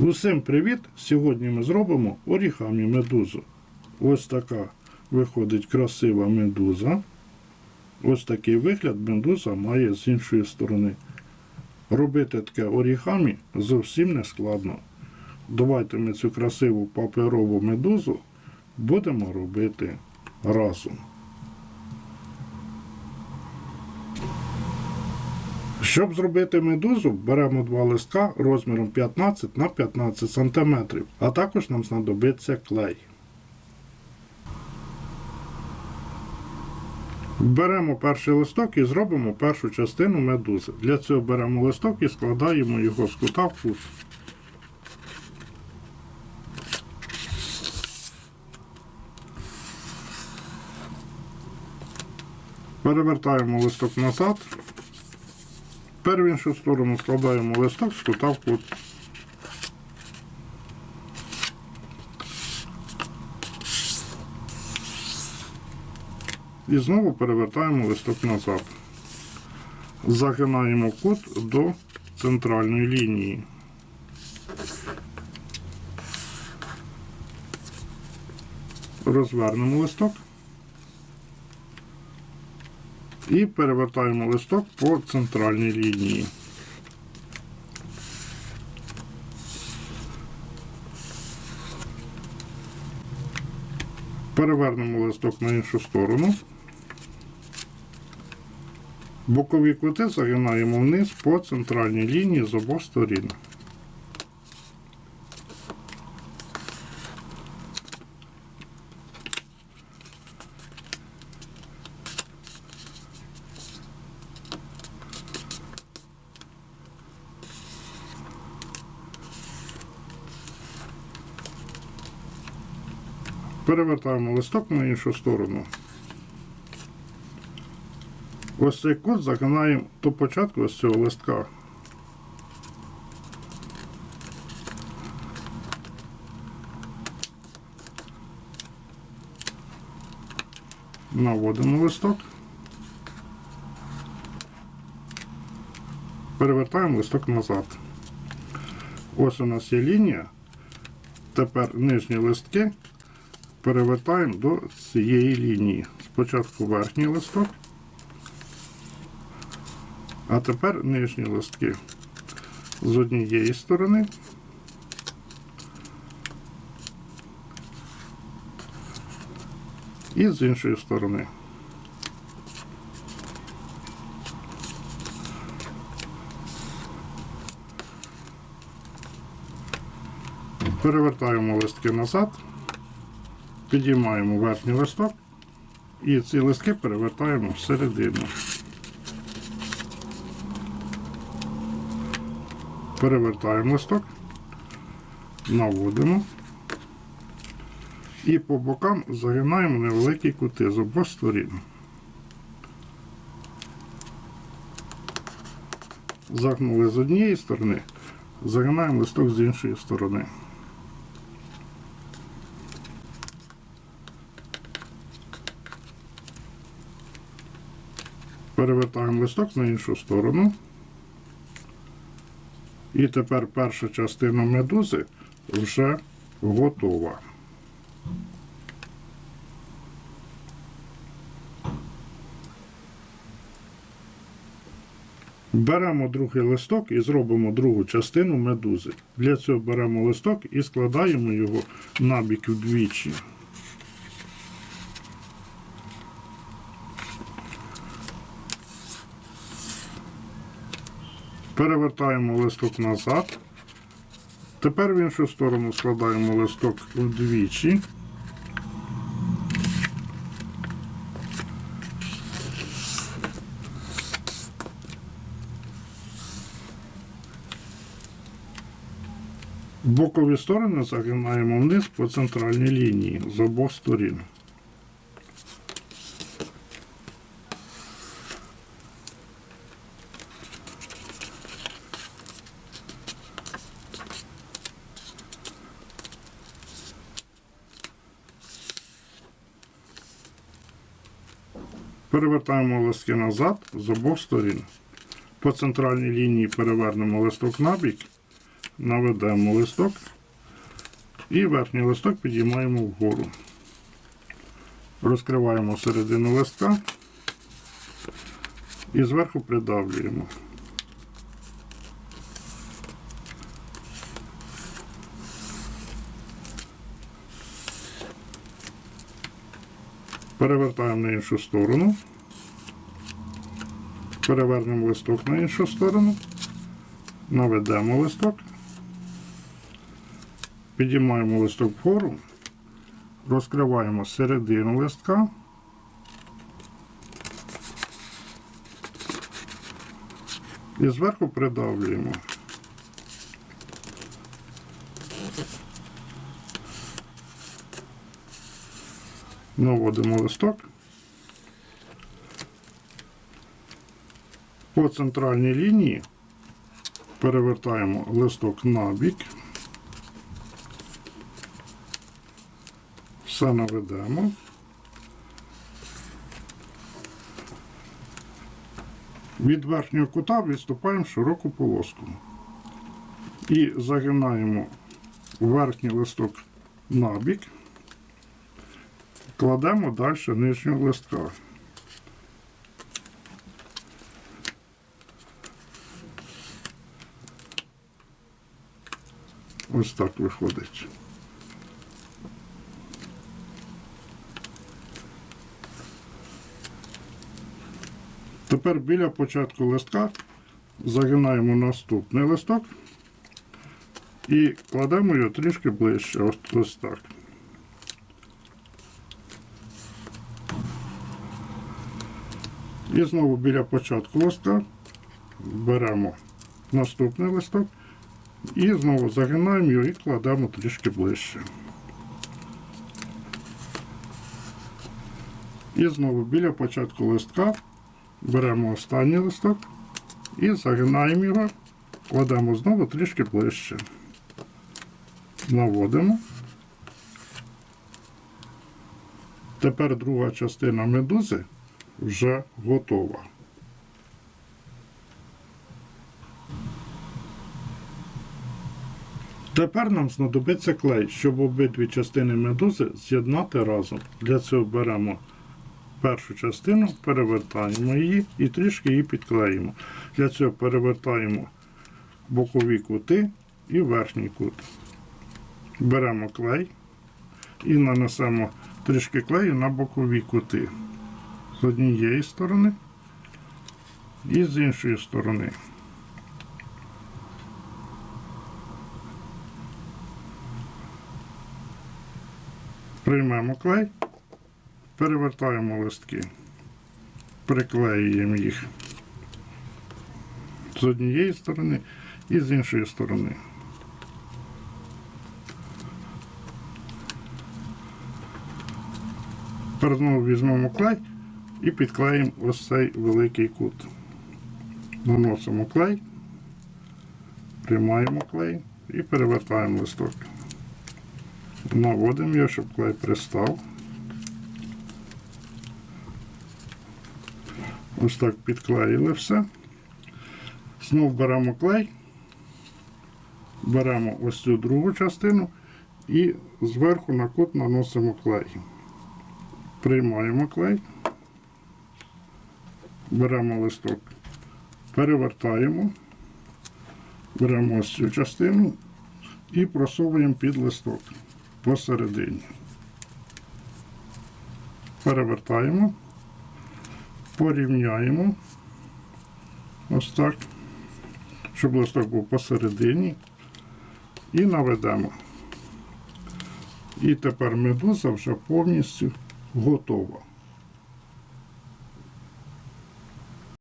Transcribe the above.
Усім привіт! Сьогодні ми зробимо орігамі медузу. Ось така виходить красива медуза. Ось такий вигляд медуза має з іншої сторони. Робити таке орігамі зовсім не складно. Давайте ми цю красиву паперову медузу будемо робити разом. Щоб зробити медузу, беремо два листка розміром 15 на 15 см, а також нам знадобиться клей. Беремо перший листок і зробимо першу частину медузи. Для цього беремо листок і складаємо його з кута в кут. Перевертаємо листок назад. Тепер в іншу сторону складаємо листок з кута в кут. І знову перевертаємо листок назад. Загинаємо кут до центральної лінії. Розвернемо листок. І перевертаємо листок по центральній лінії. Перевернемо листок на іншу сторону. Бокові кути загинаємо вниз по центральній лінії з обох сторін. Перевертаємо листок на іншу сторону. Ось цей кут загинаємо до початку ось цього листка. Наводимо листок. Перевертаємо листок назад. Ось у нас є лінія. Тепер нижні листки перевертаємо до цієї лінії. Спочатку верхній листок, а тепер нижні листки з однієї сторони. І з іншої сторони. Перевертаємо листки назад. Підіймаємо верхній листок і ці листки перевертаємо всередину. Перевертаємо листок, наводимо і по бокам загинаємо невеликі кути з обох сторін. Загнули з однієї сторони, загинаємо листок з іншої сторони. Перевертаємо листок на іншу сторону. І тепер перша частина медузи вже готова. Беремо другий листок і зробимо другу частину медузи. Для цього беремо листок і складаємо його набік вдвічі. Перевертаємо листок назад. Тепер в іншу сторону складаємо листок вдвічі. Бокові сторони загинаємо вниз по центральній лінії з обох сторін. Перевертаємо листки назад з обох сторін. По центральній лінії перевернемо листок набік, наведемо листок і верхній листок підіймаємо вгору. Розкриваємо середину листка і зверху придавлюємо. Перевертаємо на іншу сторону. Перевернемо листок на іншу сторону. Наведемо листок. Підіймаємо листок вгору. Розкриваємо середину листка. І зверху придавлюємо. Наводимо листок. По центральній лінії перевертаємо листок на бік. Все наведемо. Від верхнього кута відступаємо широку полоску. І загинаємо верхній листок на бік. Кладемо далі нижнього листка. Ось так виходить. Тепер біля початку листка загинаємо наступний листок і кладемо його трішки ближче. Ось, ось так. І знову біля початку листка беремо наступний листок і знову загинаємо його і кладемо трішки ближче. І знову біля початку листка беремо останній листок і загинаємо його, кладемо знову трішки ближче. Наводимо. Тепер друга частина медузи вже готова. Тепер нам знадобиться клей, щоб обидві частини медузи з'єднати разом. Для цього беремо першу частину, перевертаємо її і трішки її підклеїмо. Для цього перевертаємо бокові кути і верхній кут. Беремо клей і нанесемо трішки клею на бокові кути з однієї сторони і з іншої сторони. Приймемо клей, перевертаємо листки, приклеюємо їх з однієї сторони і з іншої сторони. Тепер знову візьмемо клей і підклеїмо ось цей великий кут. Наносимо клей, приймаємо клей і перевертаємо листок. Наводимо його, щоб клей пристав. Ось так підклеїли все. Знову беремо клей, беремо ось цю другу частину і зверху на кут наносимо клей. Приймаємо клей, беремо листок, перевертаємо, беремо ось цю частину і просовуємо під листок посередині. Перевертаємо, порівняємо ось так, щоб листок був посередині, і наведемо. І тепер медуза вже повністю готова.